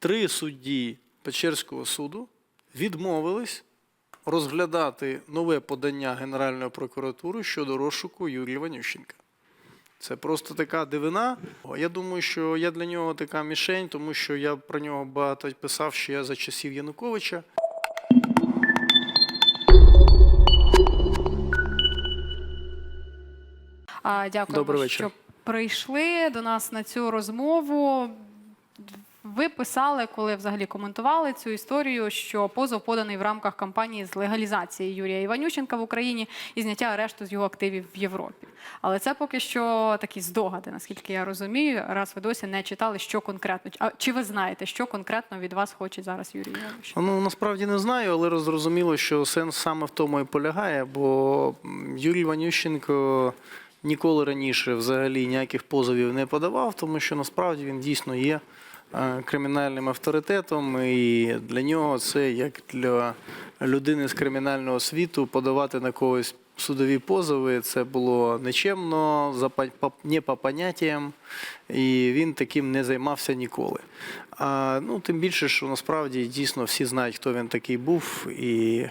три судді Печерського суду відмовились розглядати нове подання Генеральної прокуратури щодо розшуку Юрія Ванющенка. Це просто така дивина. Я думаю, що я для нього така мішень, тому що я про нього багато писав ще за часів Януковича. А, вечір. що прийшли до нас на цю розмову. Ви писали, коли взагалі коментували цю історію, що позов поданий в рамках кампанії з легалізації Юрія Іванющенка в Україні і зняття арешту з його активів в Європі. Але це поки що такі здогади, наскільки я розумію, раз ви досі не читали, що конкретно. А чи ви знаєте, що конкретно від вас хоче зараз Юрій Іванович? Ну насправді не знаю, але зрозуміло, що сенс саме в тому і полягає, бо Юрій Ванющенко ніколи раніше взагалі ніяких позовів не подавав, тому що насправді він дійсно є кримінальним авторитетом, і для нього це як для людини з кримінального світу подавати на когось судові позови. Це було нечемно, не по поняттям, і він таким не займався ніколи. А, ну, тим більше, що насправді дійсно всі знають, хто він такий був і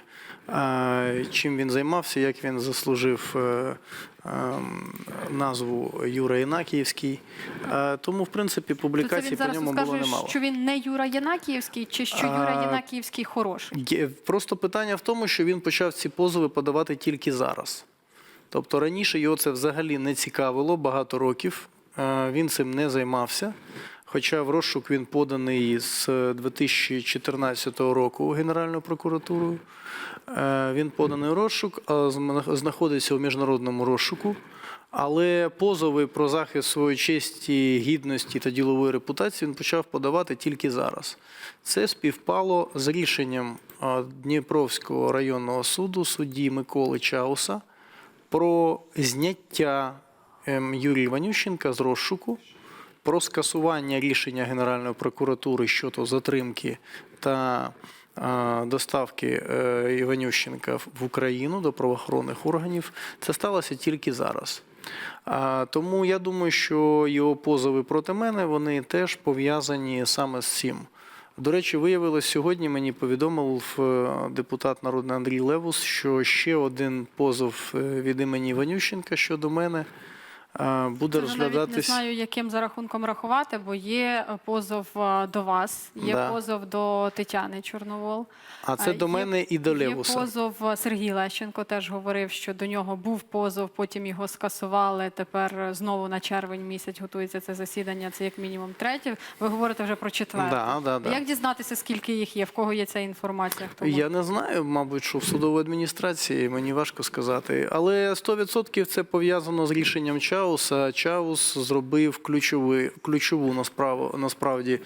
чим він займався, як він заслужив е, ем, назву Юра Інакіївський. А, тому, в принципі, То публікацій по ньому було розкаже, немало. що він не Юра Янакіївський, чи що Юра А, Янакіївський хороший? Просто питання в тому, що він почав ці позови подавати тільки зараз. Тобто раніше його це взагалі не цікавило багато років. Е, Він цим не займався. Хоча в розшук він поданий з 2014 року Генеральною прокуратурою. Е, Він поданий розшук, а зна- знаходиться у міжнародному розшуку. Але позови про захист своєї честі, гідності та ділової репутації він почав подавати тільки зараз. Це співпало з рішенням Дніпровського районного суду судді Миколи Чауса про зняття ем, Юрія Іванющенка з розшуку, про скасування рішення Генеральної прокуратури щодо затримки та доставки е, Іванющенка в Україну до правоохоронних органів. Це сталося тільки зараз. Тому я думаю, що його позови проти мене вони теж пов'язані саме з цим. До речі, виявилось сьогодні. Мені повідомив е, депутат народний Андрій Левус, що ще один позов е, від імені Іванющенка щодо мене буде Це вже навіть не знаю, яким за рахунком рахувати, бо є е, позов е, до вас, є Да. позов до Тетяни Чорновол. А це Е, до є- мене і до Є позов е, Сергій Лещенко теж говорив, що до нього був позов, потім його скасували. Тепер е, знову на червень місяць готується це засідання. Це як мінімум третє. Ви говорите вже про четверте. Да, да, да. Як дізнатися, скільки їх є? В кого є ця інформація? Хто? Я не знаю, мабуть, що в судовій адміністрації мені важко сказати. Але 100% це пов'язано з рішенням Чауса. Чаус зробив ключовий, ключову насправу, насправді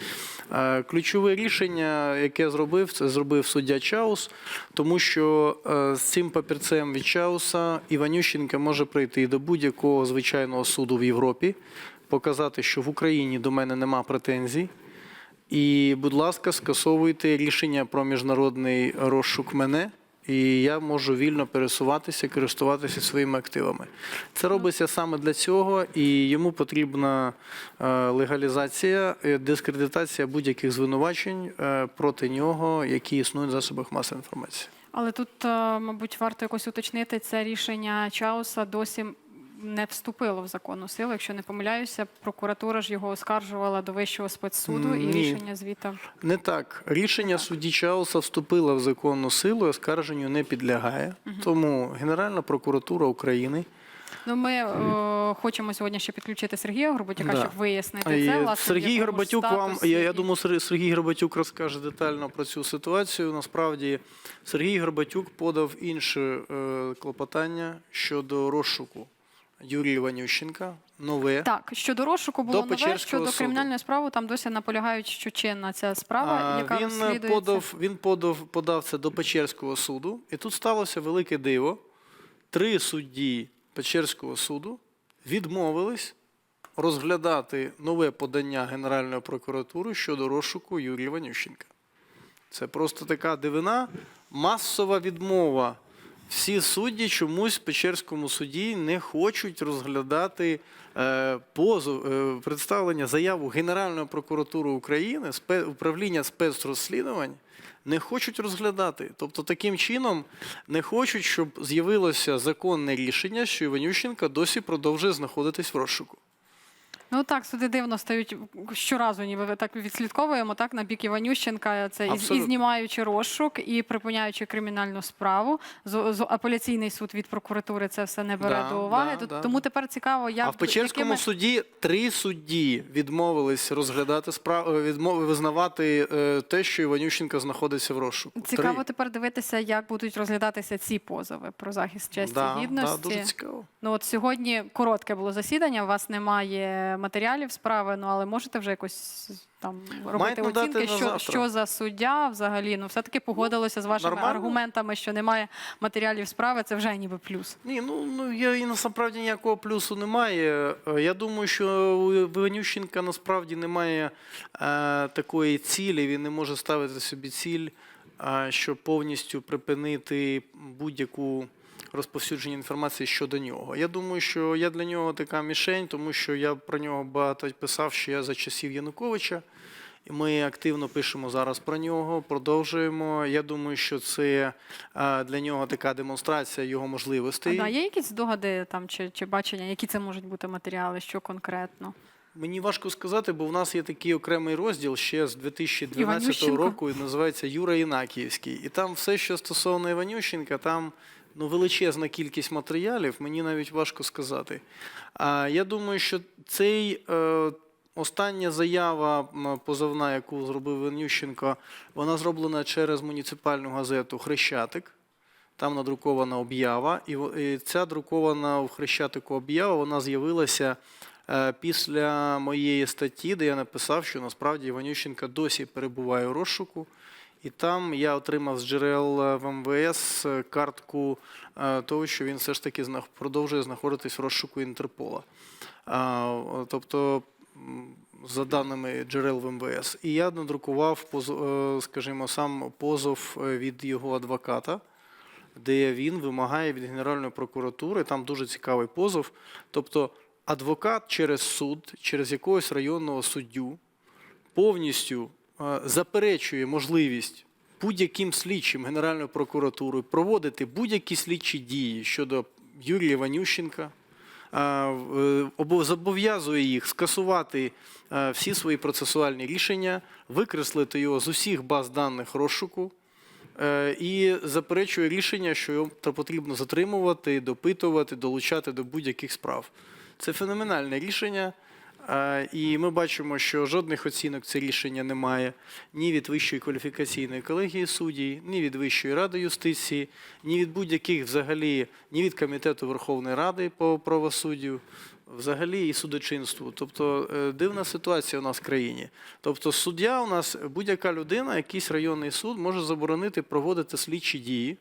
е, ключове рішення, яке зробив, це зробив суддя Чаус, тому що е, з цим папірцем від Чауса Іванющенка може прийти до будь-якого звичайного суду в Європі, показати, що в Україні до мене нема претензій. І, будь ласка, скасовуйте рішення про міжнародний розшук мене, і я можу вільно пересуватися, користуватися своїми активами. Це робиться саме для цього, і йому потрібна е, легалізація, е, дискредитація будь-яких звинувачень е, проти нього, які існують в засобах масової інформації. Але тут, мабуть, варто якось уточнити, це рішення Чауса досі не вступило в законну силу. Якщо не помиляюся, прокуратура ж його оскаржувала до вищого спецсуду, і Ні. рішення звіта. Не так. Рішення судді Чауса вступило в законну силу, і оскарженню не підлягає. Тому Генеральна прокуратура України. Ну, ми е, хочемо сьогодні ще підключити Сергія Горбатюка, Да. щоб вияснити це. Власне, Сергій Горбатюк вам, я, я думаю, Сергій Горбатюк розкаже детально про цю ситуацію. Насправді, Сергій Горбатюк подав інше е, клопотання щодо розшуку Юрія Іванющенка. Нове. Так, щодо розшуку було До нове, Печерського щодо суду. кримінальної справи, там досі наполягають, що чинна ця справа, А, яка він розслідується. подав, він подав, подав це до Печерського суду, і тут сталося велике диво. Три судді Печерського суду відмовились розглядати нове подання Генеральної прокуратури щодо розшуку Юрія Ванющенка. Це просто така дивина, масова відмова всі судді чомусь в Печерському суді не хочуть розглядати е, позов, е, представлення заяву Генеральної прокуратури України, управління спецрозслідувань. Не хочуть розглядати. Тобто, таким чином не хочуть, щоб з'явилося законне рішення, що Іванющенка досі продовжує знаходитись в розшуку. Ну так, суди дивно стають щоразу, ніби так відслідковуємо так на бік Іванющенка. Це і, і Абсолютно. знімаючи розшук, і припиняючи кримінальну справу. З, з апеляційний суд від прокуратури це все не бере Да, до уваги. да, Тут- да, Тому да. тепер цікаво, як а в Печерському якими- суді три судді відмовились розглядати справу, відмови визнавати е, те, що Іванющенка знаходиться в розшуку. Цікаво Три. тепер дивитися, як будуть розглядатися ці позови про захист честі да, гідності. Да, дуже цікаво. Ну от сьогодні коротке було засідання. У вас немає матеріалів справи, ну але можете вже якось там робити Мають надати оцінки, на що, завтра. що за суддя взагалі. Ну все таки погодилося з вашими нормально. аргументами, що немає матеріалів справи. Це вже ніби плюс. Ні, ну, ну я і насправді ніякого плюсу немає. Е, Я думаю, що у Іванющенка насправді немає е, такої цілі. Він не може ставити собі ціль, е, щоб повністю припинити будь-яку розповсюдження інформації щодо нього. Я думаю, що я для нього така мішень, тому що я про нього багато писав ще за часів Януковича. Ми активно пишемо зараз про нього, продовжуємо. Я думаю, що це для нього така демонстрація його А, можливостей. да, є якісь здогади там чи, чи бачення, які це можуть бути матеріали, що конкретно? Мені важко сказати, бо в нас є такий окремий розділ ще з 2012 року, і називається Юра Інакіївський. І там все, що стосовно Іванющенка, там ну, величезна кількість матеріалів, мені навіть важко сказати. А я думаю, що цей. Е, Остання заява позовна, яку зробив Іванющенко, вона зроблена через муніципальну газету Хрещатик. Там надрукована об'ява, і ця друкована в Хрещатику об'ява вона з'явилася е, після моєї статті, де я написав, що насправді Іванющенка досі перебуває у розшуку. І там я отримав з джерел е, в МВС е, картку е, того, що він все ж таки продовжує знаходитись в розшуку Інтерпола. Тобто, за даними джерел в МВС. І я надрукував, скажімо, сам позов від його адвоката де він вимагає від Генеральної прокуратури, там дуже цікавий позов. Тобто адвокат через суд, через якогось районного суддю повністю заперечує можливість будь-яким слідчим Генеральної прокуратури проводити будь-які слідчі дії щодо Юрія Іванющенка, е, зобов'язує їх скасувати е, всі свої процесуальні рішення, викреслити його з усіх баз даних розшуку. Е, і заперечує рішення, що його тр- потрібно затримувати, допитувати, долучати до будь-яких справ. Це феноменальне рішення. І ми бачимо, що жодних оцінок це рішення немає ні від Вищої кваліфікаційної колегії суддів, ні від Вищої ради юстиції, ні від будь-яких взагалі, ні від Комітету Верховної Ради по правосуддю, взагалі і судочинству. Тобто е, дивна ситуація у нас в країні. Тобто, суддя у нас будь-яка людина, якийсь районний суд може заборонити проводити слідчі дії.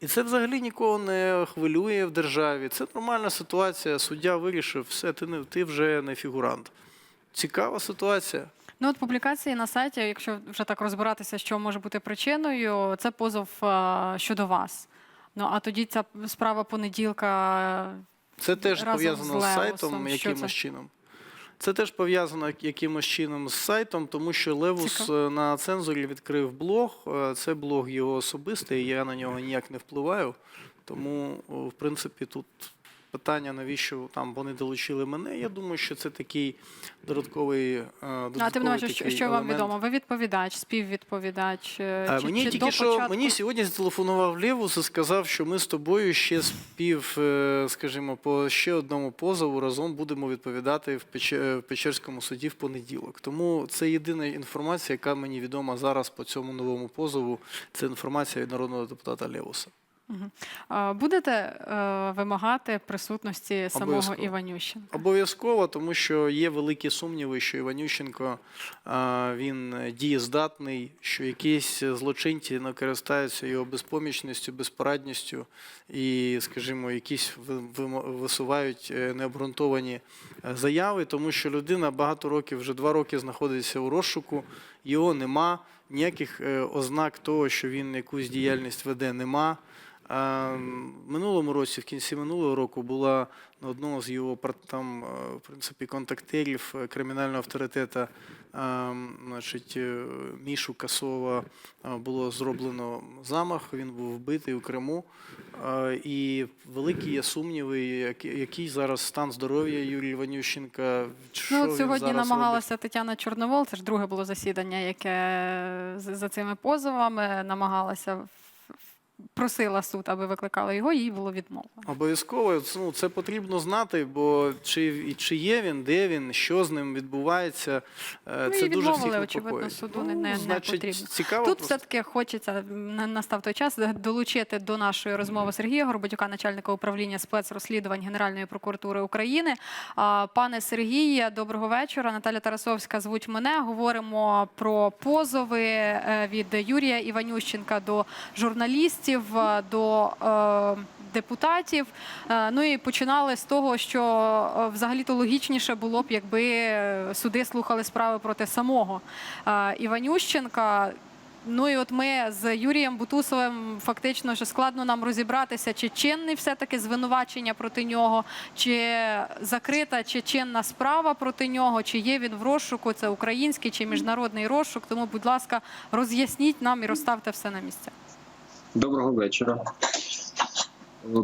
І це взагалі нікого не хвилює в державі. Це нормальна ситуація. Суддя вирішив, все, ти не ти вже не фігурант. Цікава ситуація. Ну от публікації на сайті, якщо вже так розбиратися, що може бути причиною, це позов е, щодо вас. Ну а тоді ця справа понеділка. Це теж Разом пов'язано з з сайтом Що якимось це? чином. Це теж пов'язано якимось чином з сайтом, тому що Левус Цікаво. е, на цензурі відкрив блог. Е, Це блог його особистий, я на нього ніяк не впливаю. Тому, в принципі, тут питання, навіщо там вони долучили мене. Я думаю, що це такий додатковий, е, Ну, а додатковий тим не що, що вам відомо? Ви відповідач, співвідповідач? е, А, чи- мені чи тільки що початку? мені сьогодні зателефонував Левус і сказав, що ми з тобою ще спів, е, скажімо, по ще одному позову разом будемо відповідати в, в Печерському суді в понеділок. Тому це єдина інформація, яка мені відома зараз по цьому новому позову. Це інформація від народного депутата Левуса. Будете е, вимагати присутності самого. Іванющенка? Обов'язково, тому що є великі сумніви, що Іванющенко він дієздатний, що якісь злочинці не користаються його безпомічністю, безпорадністю і, скажімо, якісь ви- висувають е, необґрунтовані е, заяви, тому що людина багато років, вже два роки знаходиться у розшуку, його нема, ніяких е, ознак того, що він якусь діяльність веде, нема. В минулому році, в кінці минулого року, була на одного з його там, е, в принципі, контактирів е, кримінального авторитета, значить, е, Мішу Касова було зроблено замах. Він був вбитий у Криму. І великі є сумніви, який зараз стан здоров'я Юрія Іванющенка. Що Ну, він от сьогодні зараз намагалася Тетяна Чорновол, це ж друге було засідання, яке за цими позовами намагалася просила суд, аби викликали його, їй було відмовлено. Обов'язково ну, це потрібно знати, бо чи, чи є він, де він, що з ним відбувається, е, Ну, це і дуже всіх відмовили, очевидно, суду не- не- не значить, потрібно. Цікаво Тут просто. все-таки хочеться на- настав той час долучити до нашої розмови Сергія Горбатюка, начальника управління спецрозслідувань Генеральної прокуратури України. Пане Сергія, доброго вечора. Наталя Тарасовська звуть мене. Говоримо про позови е, від Юрія Іванющенка до журналістів, е, до е, депутатів. Е, Ну і починали з того, що е, взагалі-то логічніше було б, якби суди слухали справи проти самого Іванющенка. Ну і от ми з Юрієм Бутусовим фактично що складно нам розібратися, чи чинне все-таки звинувачення проти нього, чи закрита чи чинна справа проти нього, чи є він в розшуку, це український чи міжнародний розшук. Тому, будь ласка, роз'ясніть нам і розставте все на місце. Доброго вечора. Е,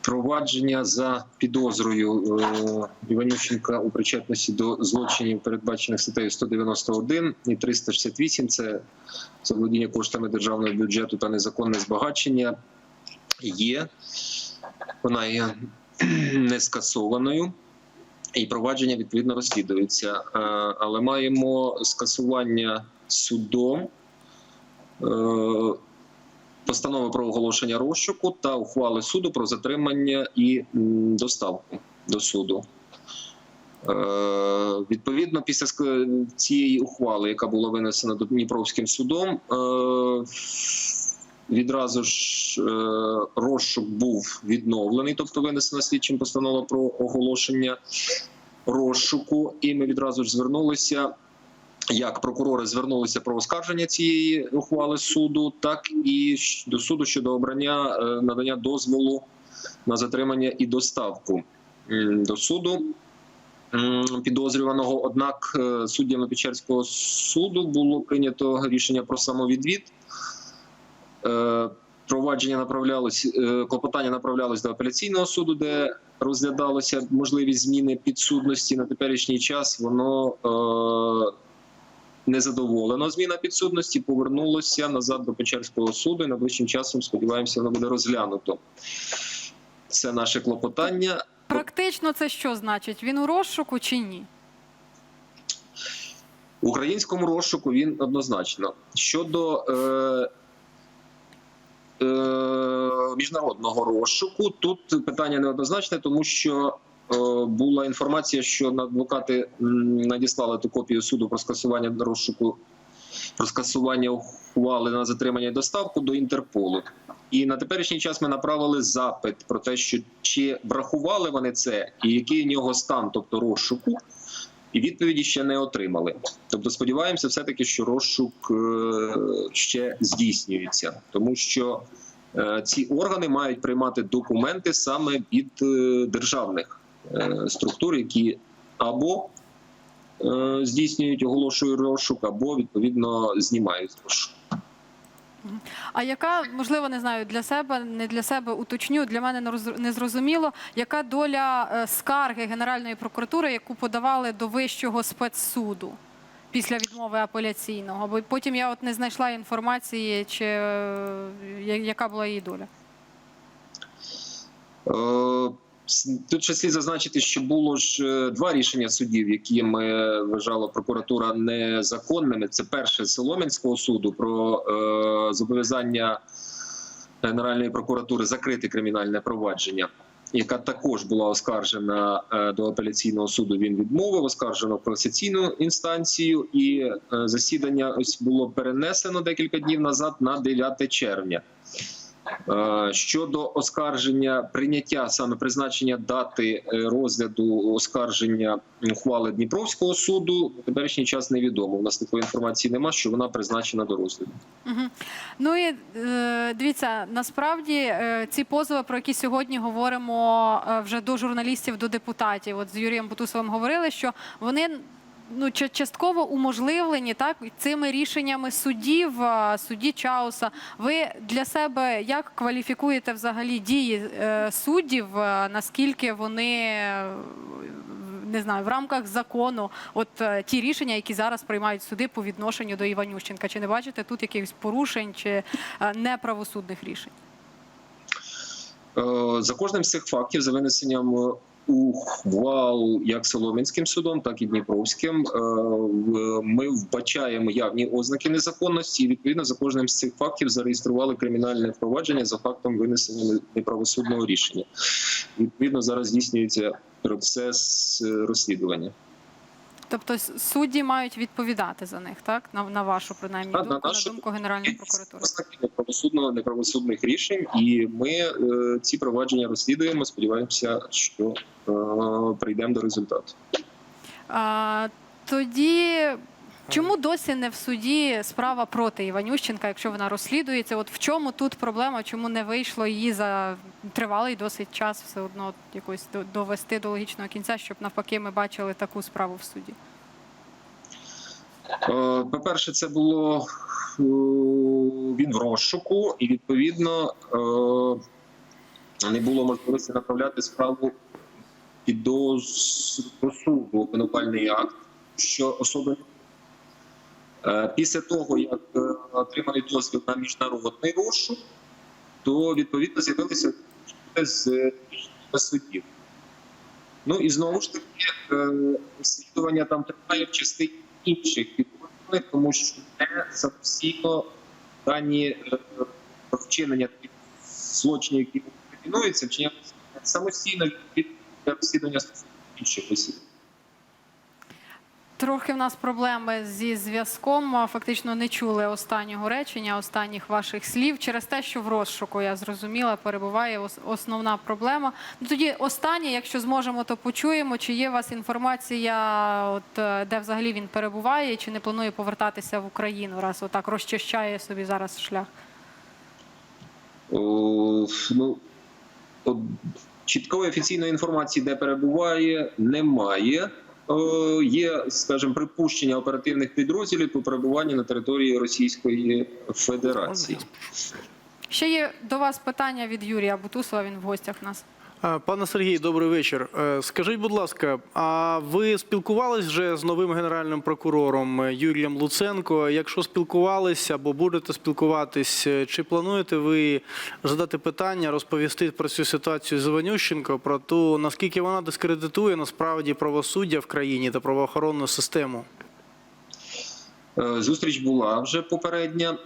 Провадження за підозрою е, Іванющенка у причетності до злочинів, передбачених статтею 191 і 368 – це заволодіння коштами державного бюджету та незаконне збагачення. Є вона є не скасованою, і провадження відповідно розслідується. Е, Але маємо скасування судом. Постанови про оголошення розшуку та ухвали суду про затримання і доставку до суду. Е, відповідно, після цієї ухвали, яка була винесена Дніпровським судом, е, відразу ж е, розшук був відновлений, тобто винесена слідчим постанова про оголошення розшуку, і ми відразу ж звернулися як прокурори звернулися про оскарження цієї ухвали суду, так і до суду щодо обрання е, надання дозволу на затримання і доставку до суду підозрюваного. Однак е, суддями Печерського суду було прийнято рішення про самовідвід. Е, Провадження направлялось, клопотання направлялось до апеляційного суду, де розглядалося можливість зміни підсудності на теперішній час. Воно незадоволено зміна підсудності, повернулося назад до Печерського суду. І найближчим часом сподіваємося, воно буде розглянуто. Це наше клопотання. Практично це що значить? Він у розшуку чи ні? В українському розшуку він однозначно. Щодо е, е, міжнародного розшуку, тут питання неоднозначне, тому що була інформація, що адвокати надіслали ту копію суду про скасування розшуку, про скасування ухвали на затримання і доставку до Інтерполу. І на теперішній час ми направили запит про те, що чи врахували вони це, і який у нього стан, тобто розшуку, і відповіді ще не отримали. Тобто, сподіваємося, все таки, що розшук е, ще здійснюється, тому що е, ці органи мають приймати документи саме від е, державних е, структур, які або е, здійснюють, оголошують розшук, або відповідно знімають з розшуку. А яка, можливо, не знаю, для себе, не для себе уточню, для мене не зрозуміло, яка доля е, скарги Генеральної прокуратури, яку подавали до Вищого спецсуду після відмови апеляційного? Бо потім я от не знайшла інформації, чи е, яка була її доля. Е, Тут ще слід зазначити, що було ж е, два рішення судів, які ми вважала прокуратура незаконними. Це перше Солом'янського суду про е, зобов'язання Генеральної прокуратури закрити кримінальне провадження, яка також була оскаржена е, до апеляційного суду. Він відмовив, оскаржено в касаційну інстанцію, і е, засідання ось було перенесено декілька днів назад на 9 червня. Е, Щодо оскарження прийняття саме призначення дати е, розгляду оскарження ухвали Дніпровського суду, на теперішній час невідомо. У нас такої інформації немає, що вона призначена до розгляду. Ну і е, дивіться, насправді ці позови, про які сьогодні говоримо вже до журналістів, до депутатів. От з Юрієм Бутусовим говорили, що вони. Ну, ча- частково уможливлені так цими рішеннями суддів, а, судді Чауса. Ви для себе як кваліфікуєте взагалі дії е, суддів? е, Наскільки вони е, не знаю в рамках закону? От ті рішення, які зараз приймають суди по відношенню до Іванющенка, чи не бачите тут якихось порушень чи неправосудних рішень? За кожним з цих фактів, за винесенням ухвал як Солом'янським судом, так і Дніпровським, е, ми вбачаємо явні ознаки незаконності, і відповідно за кожним з цих фактів зареєстрували кримінальне впровадження за фактом винесення неправосудного рішення. Відповідно, зараз здійснюється процес е, розслідування. Тобто судді мають відповідати за них, так на, на вашу принаймні на думку, на нашу думку Генеральної прокуратури. правосудно неправосудних рішень, і ми е, ці провадження розслідуємо. Сподіваємося, що е, прийдемо до результату. А, тоді чому досі не в суді справа проти Іванющенка, якщо вона розслідується? От в чому тут проблема? Чому не вийшло її за тривалий досить час все одно якось до- довести до логічного кінця, щоб навпаки ми бачили таку справу в суді? Е, По-перше, це було е, він в розшуку, і відповідно е, не було можливості направляти справу до суду обвинувальний акт, що особи. Е, Після того, як е, отримали дозвіл на міжнародний розшук, то відповідно з'явилися з е, суддів. Ну і знову ж таки, розслідування там триває в частині інших підрозділів, тому що не самостійно дані вчинення злочинів, які пропонуються, вчиняються самостійно від розслідування інших осіб. Трохи в нас проблеми зі зв'язком. Фактично не чули останнього речення, останніх ваших слів через те, що в розшуку я зрозуміла, перебуває основна проблема. Ну тоді останнє, якщо зможемо, то почуємо. Чи є у вас інформація, от е, де взагалі він перебуває, чи не планує повертатися в Україну, раз отак розчищає собі зараз шлях? О, ну, чіткої офіційної інформації, де перебуває, немає. О, є, скажімо, припущення оперативних підрозділів по перебуванню на території Російської Федерації. Ще є до вас питання від Юрія Бутусова. Він в гостях у нас. Е, Пане Сергій, добрий вечір. Е, Скажіть, будь ласка, а ви спілкувались вже з новим генеральним прокурором е, Юрієм Луценко? Якщо спілкувались або будете спілкуватись, чи плануєте ви задати питання, розповісти про цю ситуацію з Іванющенко, про те, наскільки вона дискредитує насправді правосуддя в країні та правоохоронну систему? Зустріч була вже попередня,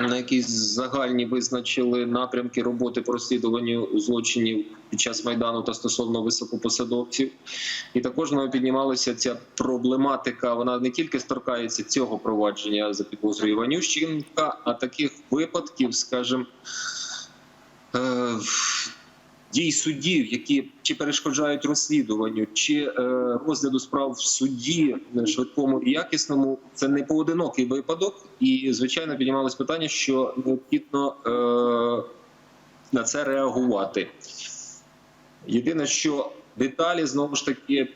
на якісь загальні визначили напрямки роботи по розслідуванню злочинів під час майдану та стосовно високопосадовців. І також ми піднімалася ця проблематика. Вона не тільки сторкається цього провадження за підозрою Іванющенка, а таких випадків, скажімо, е, дій суддів, які чи перешкоджають розслідуванню, чи е, розгляду справ в суді е, швидкому і якісному, це не поодинокий випадок. І звичайно піднімалось питання, що необхідно е, на це реагувати. Єдине, що деталі знову ж таки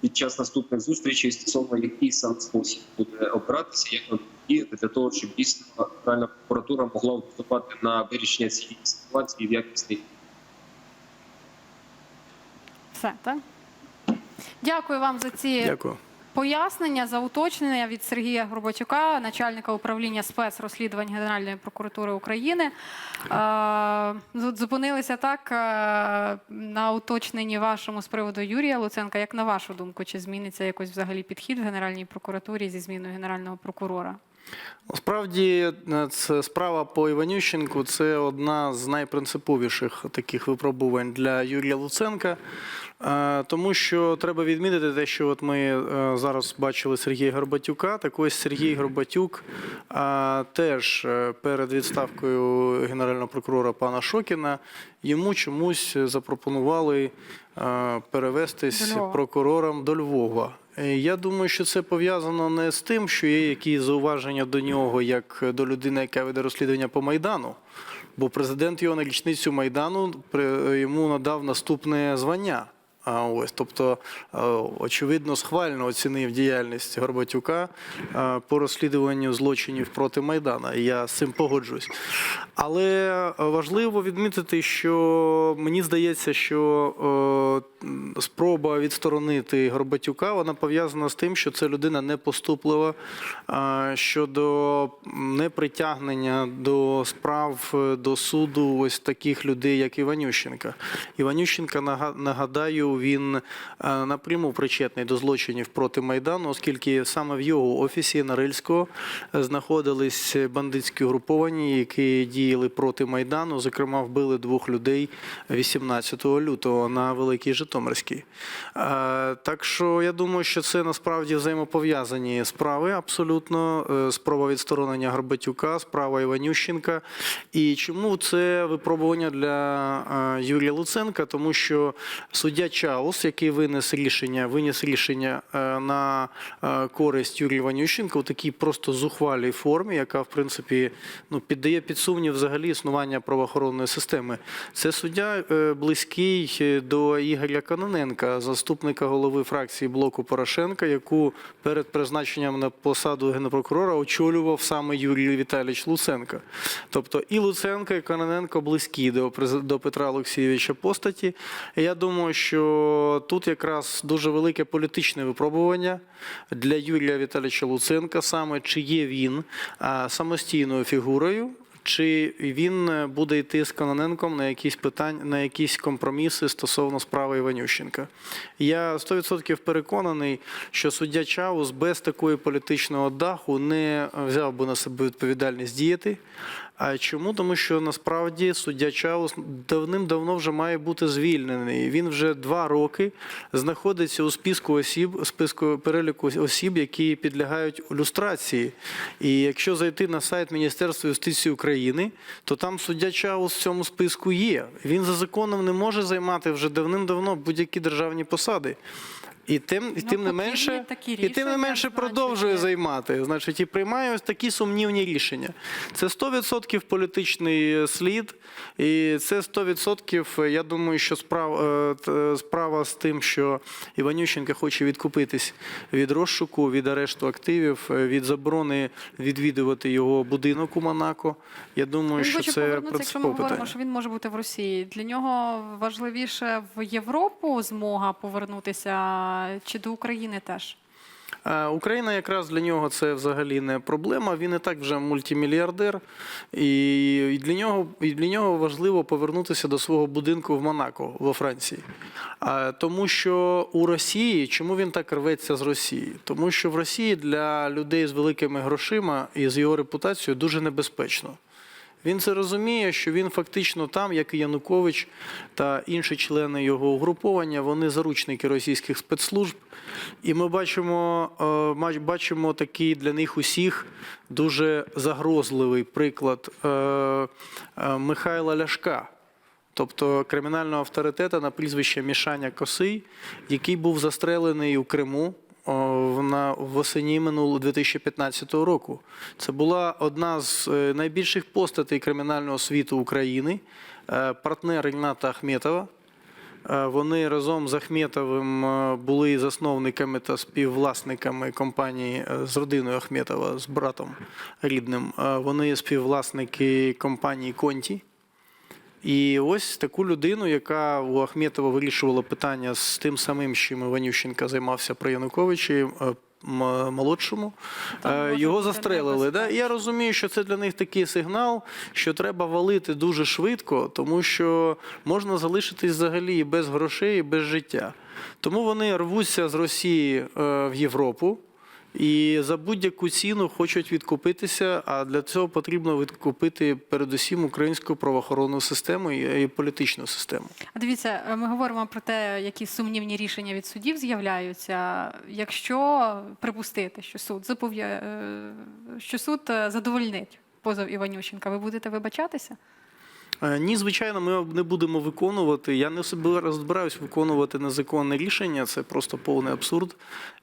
під час наступних зустрічей стосовно який сам спосіб буде обиратися, як діяти для того, щоб дійсно Генеральна прокуратура могла впливати на вирішення цієї ситуації в якісний Все, так? Дякую вам за ці Дякую. пояснення, за уточнення від Сергія Горбатюка, начальника управління спецрозслідувань Генеральної прокуратури України. Е, Зупинилися так е, на уточненні вашому з приводу Юрія Луценка. Як на вашу думку, чи зміниться якось взагалі підхід в Генеральній прокуратурі зі зміною генерального прокурора? Насправді, е, це справа по Іванющенку це одна з найпринциповіших таких випробувань для Юрія Луценка. Е, Тому що треба відмітити те, що от ми е, зараз бачили Сергія Горбатюка. Так ось Сергій Горбатюк е, теж перед відставкою генерального прокурора пана Шокіна йому чомусь запропонували перевестись До прокурором до Львова. Я думаю, що це пов'язано не з тим, що є якісь зауваження до нього, як до людини, яка веде розслідування по Майдану. Бо президент його на річницю Майдану йому надав наступне звання. Ось, тобто, е, очевидно, схвально оцінив діяльність Горбатюка е, по розслідуванню злочинів проти Майдана. Я з цим погоджуюсь. Але е, важливо відмітити, що мені здається, що спроба відсторонити Горбатюка вона пов'язана з тим, що це людина непоступлива щодо непритягнення до справ до суду ось таких людей, як Іванющенка. Іванющенка, нага- нагадаю, він е, напряму причетний до злочинів проти Майдану, оскільки саме в його офісі Нарильського е, знаходились бандитські угруповання, які діяли проти Майдану. Зокрема, вбили двох людей 18 лютого на Великій Житомирській. Е, Так що я думаю, що це насправді взаємопов'язані справи абсолютно. Спроба відсторонення Горбатюка, справа Іванющенка. І чому це випробування для Юрія Луценка? Тому що суддя Чаус, який винес рішення, виніс рішення е, на е, користь Юрія Іванющенка у такій просто зухвалій формі, яка в принципі ну піддає під сумнів взагалі існування правоохоронної системи. Це суддя е, близький до Ігоря Каноненка, заступника голови фракції блоку Порошенка, яку перед призначенням на посаду генпрокурора очолював саме Юрій Віталійович Луценко. Тобто і Луценко, і Каноненко близькі до до Петра Олексійовича постаті. Я думаю, що тут якраз дуже велике політичне випробування для Юрія Віталійовича Луценка, саме чи є він самостійною фігурою. Чи він е, буде йти з Кононенком на якісь питання, на якісь компроміси стосовно справи Іванющенка? Я 100% переконаний, що суддя Чаус без такої політичного даху не взяв би на себе відповідальність діяти. А чому? Тому що насправді суддя Чаус давним-давно вже має бути звільнений. Він вже два роки знаходиться у списку осіб, списку переліку осіб, які підлягають люстрації. І якщо зайти на сайт Міністерства юстиції України, то там суддя Чаус в цьому списку є. Він за законом не може займати вже давним-давно будь-які державні посади. І тим, і Ну, тим не менше, такі і тим не менше продовжує займати. Значить, і приймає ось такі сумнівні рішення. Це 100% політичний слід, і це 100%, я думаю, що справа, е, справа з тим, що Іванющенко хоче відкупитись від розшуку, від арешту активів, е, від заборони відвідувати його будинок у Монако. Я думаю, Він що це якщо ми говоримо, що він може бути в Росії. Для нього важливіше в Європу змога повернутися чи до України теж. Е, Україна якраз для нього це взагалі не проблема. Він і так вже мультимільярдер, і для нього, і для нього важливо повернутися до свого будинку в Монако во Франції. Тому що у Росії, чому він так рветься з Росії? Тому що в Росії для людей з великими грошима і з його репутацією дуже небезпечно. Він це розуміє, що він фактично там, як і Янукович та інші члени його угруповання, вони заручники російських спецслужб. І ми бачимо, е, бачимо такий для них усіх дуже загрозливий приклад е, е, Михайла Ляшка. Тобто кримінального авторитета на прізвище Мішаня Косий, який був застрелений у Криму о, в- на восені минулого 2015 року. Це була одна з е, найбільших постатей кримінального світу України, е, партнер Ріната Ахметова. Е, Вони разом з Ахметовим були засновниками та співвласниками компанії з родиною Ахметова, з братом рідним. Вони співвласники компанії Конті. І ось таку людину, яка у Ахметова вирішувала питання з тим самим, чим Іванющенка займався при Януковичі. е, Молодшому Там Е, його застрелили. Да? І я розумію, що це для них такий сигнал, що треба валити дуже швидко, тому що можна залишитись взагалі і без грошей, і без життя. Тому вони рвуться з Росії е, в Європу. І за будь-яку ціну хочуть відкупитися, а для цього потрібно відкупити передусім українську правоохоронну систему і політичну систему. А Дивіться, е, ми говоримо про те, які сумнівні рішення від судів з'являються. Якщо припустити, що суд запов'я... е, що суд е, задовольнить позов Іванющенка, ви будете вибачатися? Е, Ні, звичайно, ми не будемо виконувати. Я не себе збираюсь виконувати незаконне рішення, це просто повний абсурд.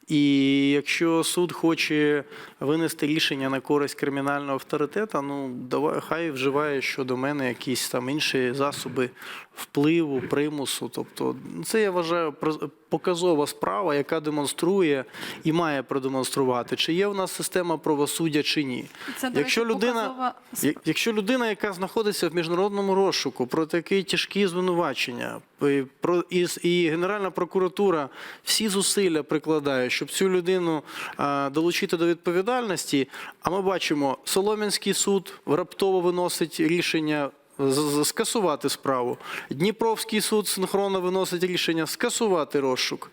І якщо суд хоче винести рішення на користь кримінального авторитета, ну давай хай вживає щодо мене якісь там інші засоби впливу, примусу. Тобто, це я вважаю показова справа, яка демонструє і має продемонструвати, чи є в нас система правосуддя чи ні. Це, Якщо речі, людина, показова Якщо людина, яка знаходиться в міжнародному розшуку про такі тяжкі звинувачення, про і, Генеральна прокуратура всі зусилля прикладає, щоб цю людину долучити до відповідальності. А ми бачимо, Солом'янський суд раптово виносить рішення. Скасувати справу. Дніпровський суд синхронно виносить рішення скасувати розшук.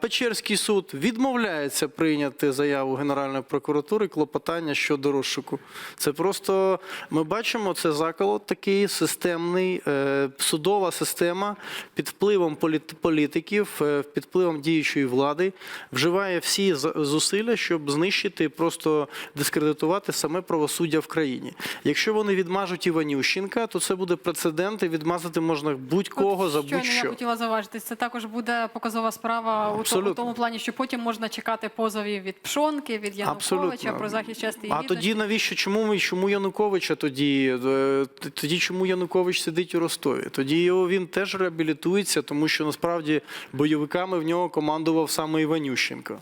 Печерський суд відмовляється прийняти заяву Генеральної прокуратури клопотання щодо розшуку. Це просто ми бачимо, це заколот такий системний, е, судова система під впливом політ- політиків, е, під впливом діючої влади вживає всі зусилля, щоб знищити, просто дискредитувати саме правосуддя в країні. Якщо вони відмажуть Іванющенка, то це буде прецедент, і відмазати можна будь-кого за Я будь-що. хотіла зауважити, це також буде показова справа у то- у тому плані, що потім можна чекати позовів від Пшонки, від Януковича Абсолютно. про захист і А тоді навіщо? Чому ми чому Януковича тоді? е, Тоді чому Янукович сидить у Ростові? Тоді його він теж реабілітується, тому що насправді бойовиками в нього командував саме Іванющенко.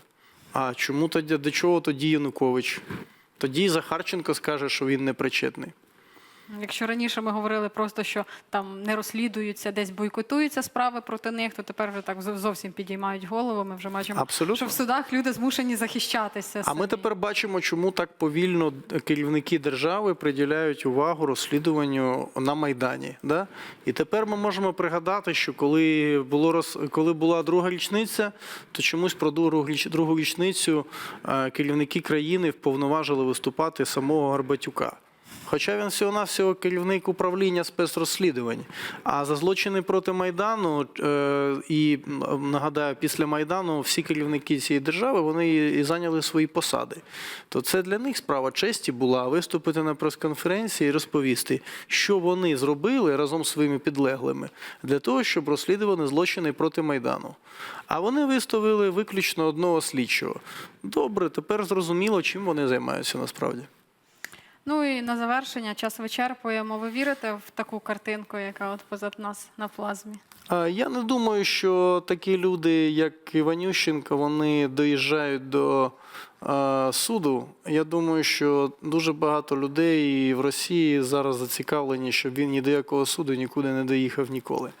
А чому тоді до чого тоді Янукович? Тоді Захарченко скаже, що він не причетний. Якщо раніше ми говорили просто, що там не розслідуються, десь бойкотуються справи проти них, то тепер вже так зовсім підіймають голову. Ми вже бачимо, Абсолютно. що в судах люди змушені захищатися. А ми тепер бачимо, чому так повільно керівники держави приділяють увагу розслідуванню на Майдані. Да? І тепер ми можемо пригадати, що коли, було роз... коли була друга річниця, то чомусь про другу річницю е, керівники країни вповноважили виступати самого Горбатюка. Хоча він всього-навсього керівник управління спецрозслідувань. А за злочини проти Майдану, е, і нагадаю, після Майдану всі керівники цієї держави вони і зайняли свої посади. То це для них справа честі була виступити на прес-конференції і розповісти, що вони зробили разом з своїми підлеглими для того, щоб розслідувані злочини проти Майдану. А вони виставили виключно одного слідчого. Добре, тепер зрозуміло, чим вони займаються насправді. Ну і на завершення час вичерпуємо. Ви вірите в таку картинку, яка от позад нас на плазмі? Я не думаю, що такі люди, як Іванющенко, вони доїжджають до суду. Я думаю, що дуже багато людей в Росії зараз зацікавлені, щоб він ні до якого суду нікуди не доїхав ніколи.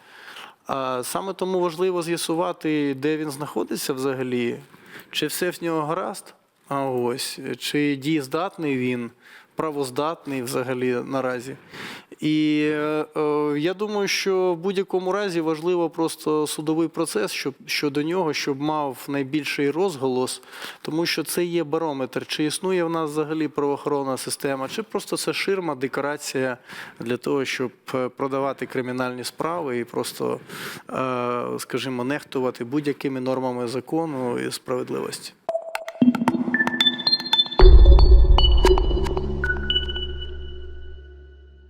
Саме тому важливо з'ясувати, де він знаходиться взагалі, чи все в нього гаразд, а ось, чи дієздатний він, правоздатний взагалі наразі. І е, е, я думаю, що в будь-якому разі важливо просто судовий процес щоб, щодо нього, щоб мав найбільший розголос, тому що це є барометр, чи існує в нас взагалі правоохоронна система, чи просто це ширма, декорація для того, щоб е, продавати кримінальні справи і просто, е, скажімо, нехтувати будь-якими нормами закону і справедливості.